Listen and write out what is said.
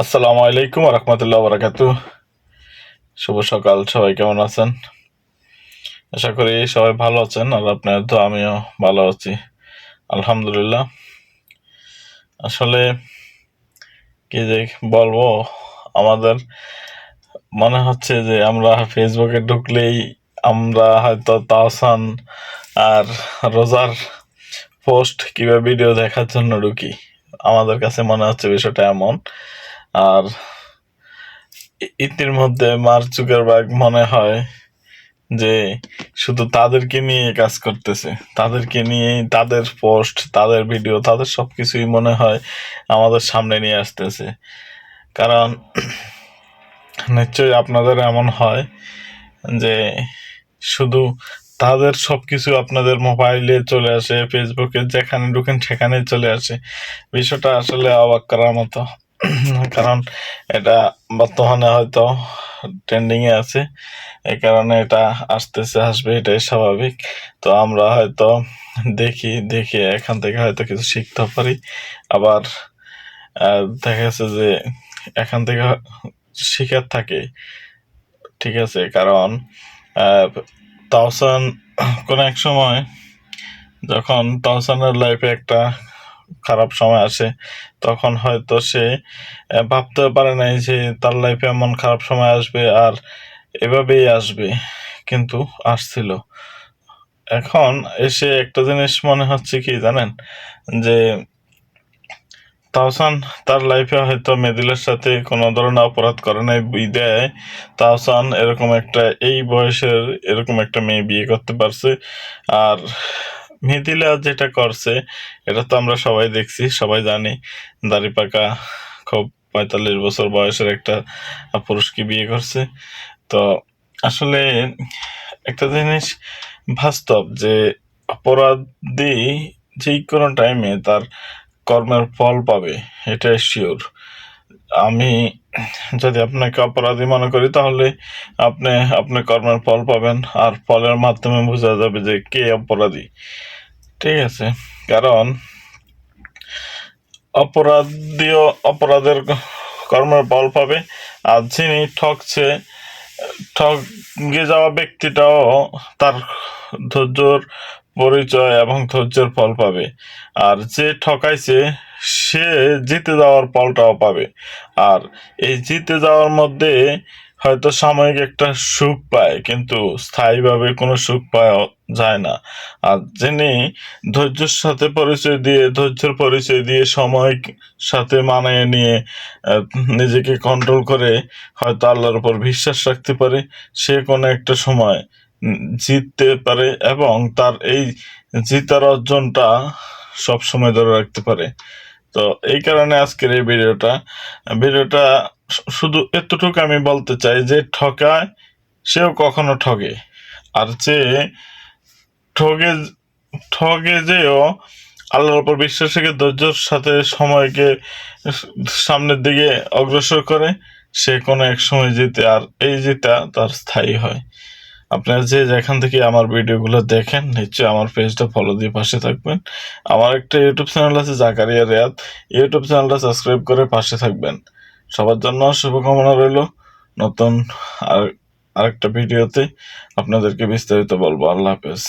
আসসালামু আলাইকুম রহমতুল্লাহ বরাকাত শুভ সকাল, সবাই কেমন আছেন? আশা করি সবাই ভালো আছেন, আর আপনার তো আমিও ভালো আছি, আলহামদুলিল্লাহ। আসলে কি যে বলব, আমাদের মনে হচ্ছে যে আমরা ফেসবুকে ঢুকলেই আমরা হয়তো তাহসান আর রোজার পোস্ট কিংবা ভিডিও দেখার জন্য ঢুকি। আমাদের কাছে মনে হচ্ছে বিষয়টা এমন আর ই- ইতির মধ্যে মার্ক জুকারবার্গ মনে হয় যে শুধু তাদেরকে নিয়ে কাজ করতেছে। তাদেরকে নিয়ে তাদের পোস্ট, তাদের ভিডিও, তাদের সব কিছুই মনে হয় আমাদের সামনে নিয়ে আসতেছে। কারণ নিশ্চয়ই আপনাদের এমন হয় যে শুধু তাদের সব কিছু আপনাদের মোবাইলে চলে আসে, ফেসবুকে যেখানে ঢুকেন সেখানে চলে আসে। বিষয়টা আসলে অবাক করার মতো। কারণ এটা বর্তমানে হয়তো ট্রেন্ডিং এ আছে। এই কারণে এটা আসতেছে, আসবে, এটাই স্বাভাবিক। তো আমরা হয়তো দেখি, দেখে এখান থেকে হয়তো কিছু শিখতে পারি। আবার দেখা যাচ্ছে যে এখান থেকে শিখার থাকে। ঠিক আছে, কারণ তাওসান কোন এক সময় যখন তাওসানের লাইফে একটা খারাপ সময় আসে, তখন হয়তো সে ভাবতে পারে নাই যে তার লাইফে এমন খারাপ সময় আসবে আর এভাবেই আসবে, কিন্তু আসছিল। এখন এসে একটা জিনিস মনে হচ্ছে কি জানেন? যে তাহসান তার লাইফে হয়তো মেদিলের সাথে কোনো ধরনের অপরাধ করে নাই, বিদায় তাহসান এরকম একটা, এই বয়সের এরকম একটা মেয়ে বিয়ে করতে পারছে। আর মেদিলা যেটা করছে, এটা তো আমরা সবাই দেখছি, সবাই জানি। দাড়ি পাকা, খুব পঁয়তাল্লিশ বছর বয়সের একটা পুরুষকে বিয়ে করছে। তো আসলে একটা জিনিস বাস্তব যে অপরাধী যে কোনো টাইমে তার কর্মের ফল পাবে এটা শিওর আমি যদি আপনাকে অপরাধী মনে করি, তাহলে আপনি আপনার কর্মের ফল পাবেন, আর ফলের মাধ্যমে বোঝা যাবে যে কে অপরাধী। ঠিক আছে। কারণ অপরাধীয় অপরাধের কর্মের ফল পাবে আর যিনি ঠকছে ঠগে যাওয়া ব্যক্তিটাও তার ধৈর্যর পরিচয় এবং ধৈর্যের ফল পাবে। আর যে ঠকাইছে, সে জিতে যাওয়ার ফলটাও পাবে। আর এই জিতে যাওয়ার মধ্যে হয়তো সাময়িক একটা সুখ পায়, কিন্তু স্থায়ীভাবে কোনো সুখ পাওয়া যায় না। আর যিনি ধৈর্যের সাথে পরিচয় দিয়ে, ধৈর্যের পরিচয় দিয়ে সময় সাথে মানিয়ে নিয়ে নিজেকে কন্ট্রোল করে হয়তো আল্লাহর উপর বিশ্বাস রাখতে পারে, সে কোনো একটা সময় জিততে পারে এবং তার এই জিতার অর্জনটা সব সময় ধরে রাখতে পারে। তো এই কারণে আজকের এই ভিডিওটা ভিডিওটা শুধু এতটুকু আমি বলতে চাই যে ঠকায় সেও কখনো ঠকে। আর যে ঠগে ঠগে যেও আল্লাহর উপর বিশ্বাস রেখে ধৈর্যের সাথে সময়কে সামনের দিকে অগ্রসর করে, সে কোনো এক সময় জিতে, আর এই জিতা তার স্থায়ী হয়। আপনারা যে যেখান থেকে আমার ভিডিওগুলো দেখেন, নিশ্চয়ই আমার পেজটা ফলো দিয়ে পাশে থাকবেন। আমার একটা ইউটিউব চ্যানেল আছে, জাকারিয়া রেয়াদ ইউটিউব চ্যানেলটা সাবস্ক্রাইব করে পাশে থাকবেন। সবার জন্য শুভকামনা রইল। নতুন আর, আরেকটা ভিডিওতে আপনাদেরকে বিস্তারিত বলব। আল্লাহ হাফেজ।